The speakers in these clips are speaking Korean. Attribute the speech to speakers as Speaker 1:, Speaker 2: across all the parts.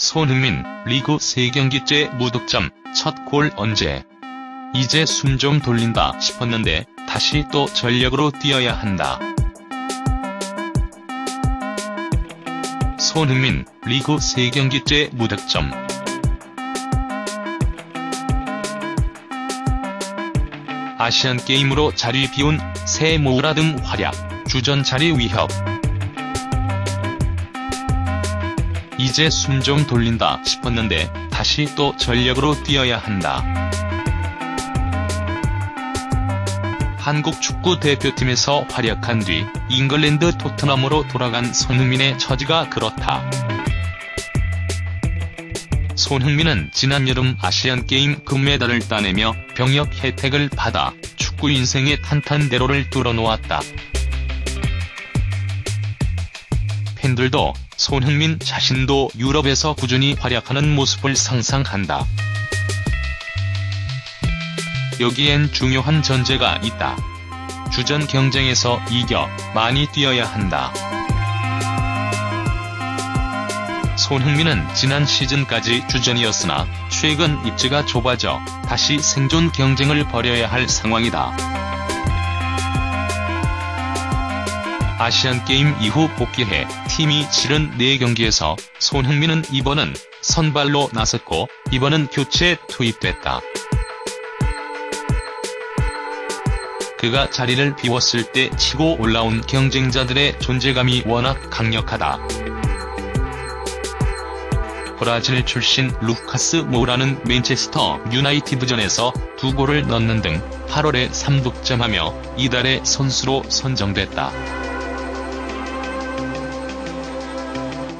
Speaker 1: 손흥민, 리그 3경기째 무득점, 첫 골 언제? 이제 숨 좀 돌린다 싶었는데 다시 또 전력으로 뛰어야 한다. 손흥민, 리그 3경기째 무득점. 아시안게임으로 자리 비운 새 모우라 등 활약, 주전 자리 위협. 이제 숨 좀 돌린다 싶었는데 다시 또 전력으로 뛰어야 한다. 한국 축구 대표팀에서 활약한 뒤 잉글랜드 토트넘으로 돌아간 손흥민의 처지가 그렇다. 손흥민은 지난 여름 아시안게임 금메달을 따내며 병역 혜택을 받아 축구 인생의 탄탄대로를 뚫어놓았다. 팬들도 손흥민 자신도 유럽에서 꾸준히 활약하는 모습을 상상한다. 여기엔 중요한 전제가 있다. 주전 경쟁에서 이겨 많이 뛰어야 한다. 손흥민은 지난 시즌까지 주전이었으나 최근 입지가 좁아져 다시 생존 경쟁을 벌여야 할 상황이다. 아시안게임 이후 복귀해 팀이 치른 4경기에서 손흥민은 이번은 선발로 나섰고 이번은 교체 투입됐다. 그가 자리를 비웠을 때 치고 올라온 경쟁자들의 존재감이 워낙 강력하다. 브라질 출신 루카스 모우라는 맨체스터 유나이티드전에서 두 골을 넣는 등 8월에 3득점하며 이달의 선수로 선정됐다.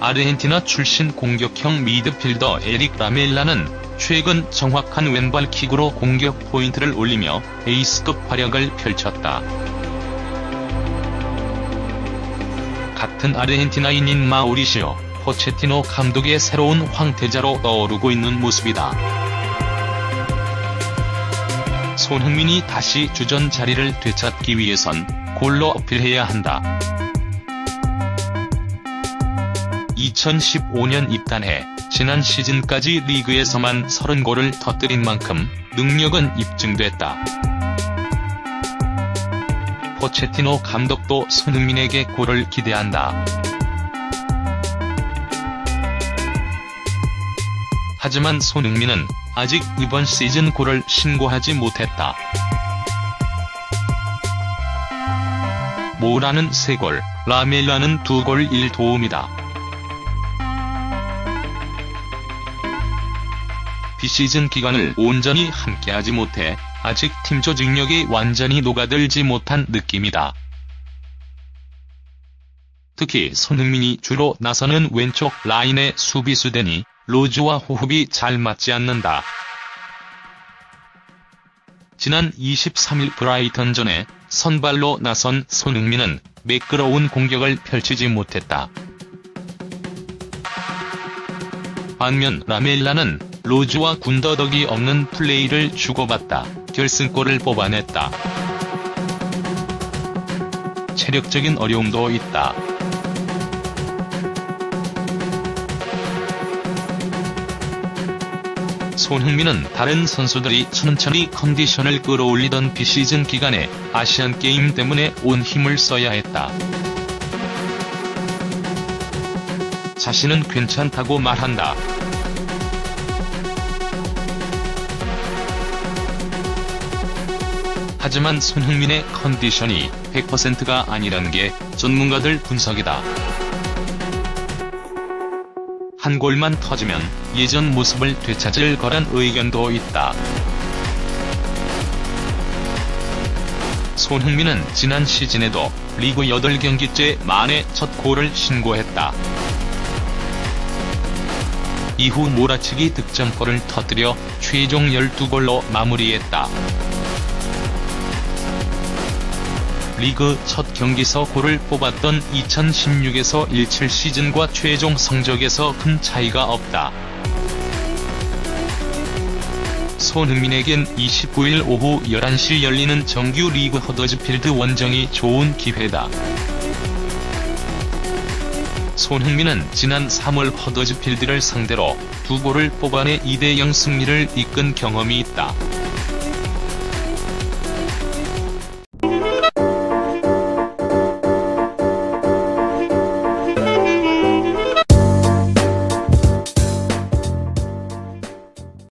Speaker 1: 아르헨티나 출신 공격형 미드필더 에릭 라멜라는 최근 정확한 왼발 킥으로 공격 포인트를 올리며 에이스급 활약을 펼쳤다. 같은 아르헨티나인인 마우리시오 포체티노 감독의 새로운 황태자로 떠오르고 있는 모습이다. 손흥민이 다시 주전 자리를 되찾기 위해선 골로 어필해야 한다. 2015년 입단해 지난 시즌까지 리그에서만 30골을 터뜨린 만큼 능력은 입증됐다. 포체티노 감독도 손흥민에게 골을 기대한다. 하지만 손흥민은 아직 이번 시즌 골을 신고하지 못했다. 모라는 3골, 라멜라는 2골 1도움이다. 비시즌 기간을 온전히 함께하지 못해 아직 팀 조직력이 완전히 녹아들지 못한 느낌이다. 특히 손흥민이 주로 나서는 왼쪽 라인의 수비수대니 로즈와 호흡이 잘 맞지 않는다. 지난 23일 브라이턴전에 선발로 나선 손흥민은 매끄러운 공격을 펼치지 못했다. 반면 라멜라는 로즈와 군더더기 없는 플레이를 주고받다 결승골을 뽑아냈다. 체력적인 어려움도 있다. 손흥민은 다른 선수들이 천천히 컨디션을 끌어올리던 비시즌 기간에 아시안게임 때문에 온 힘을 써야 했다. 자신은 괜찮다고 말한다. 하지만 손흥민의 컨디션이 100%가 아니라는 게 전문가들 분석이다. 한 골만 터지면 예전 모습을 되찾을 거란 의견도 있다. 손흥민은 지난 시즌에도 리그 8경기째 만에 첫 골을 신고했다. 이후 몰아치기 득점골을 터뜨려 최종 12골로 마무리했다. 리그 첫 경기서 골을 뽑았던 2016에서 17 시즌과 최종 성적에서 큰 차이가 없다. 손흥민에겐 29일 오후 11시 열리는 정규 리그 허더즈필드 원정이 좋은 기회다. 손흥민은 지난 3월 허더즈필드를 상대로 두 골을 뽑아내 2대0 승리를 이끈 경험이 있다.